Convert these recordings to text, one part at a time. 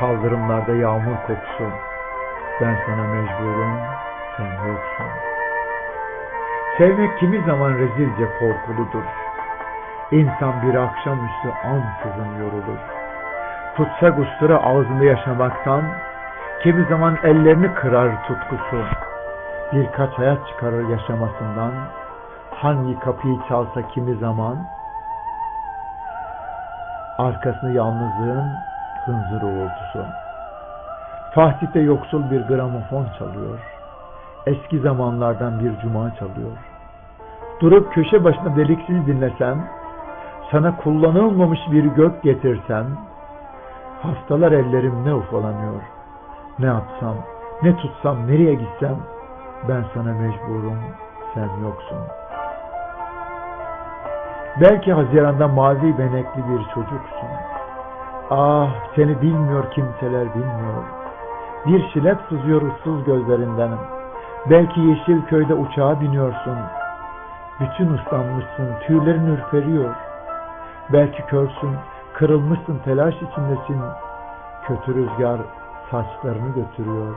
Kaldırımlarda yağmur kokusu. Ben sana mecburum, sen yoksun. Sevmek kimi zaman rezilce korkuludur. İnsan bir akşamüstü ansızın yorulur. Tutsak ustura ağzında yaşamaktan, kimi zaman ellerini kırar tutkusu. Birkaç hayat çıkarır yaşamasından, hangi kapıyı çalsa kimi zaman, arkasında yalnızlığın hınzır uğultusu. Fatih'te yoksul bir gramofon çalıyor. Eski zamanlardan bir cuma çalıyor. Durup köşe başında deliksiz dinlesem, sana kullanılmamış bir gök getirsem, hastalar ellerim ne ufalanıyor. Ne yapsam, ne tutsam, nereye gitsem, ben sana mecburum, sen yoksun. Belki Haziran'da mavi benekli bir çocuksun. Ah seni bilmiyor kimseler bilmiyor. Bir şilep sızıyor ıssız gözlerinden. Belki yeşil köyde uçağa biniyorsun. Bütün ıslanmışsın, tüylerin ürperiyor. Belki körsün, kırılmışsın, telaş içindesin. Kötü rüzgar saçlarını götürüyor.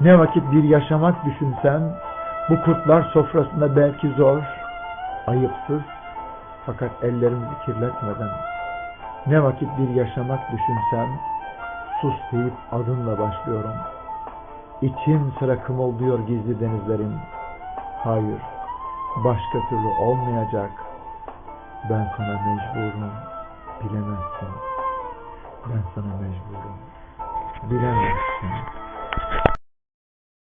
Ne vakit bir yaşamak düşünsen, bu kurtlar sofrasında belki zor, ayıpsız, fakat ellerimizi kirletmeden. Ne vakit bir yaşamak düşünsem, sus deyip adınla başlıyorum. İçim sıra kımıldıyor gizli denizlerin. Hayır, başka türlü olmayacak. Ben sana mecburum, bilemezsin. Ben sana mecburum, bilemezsin.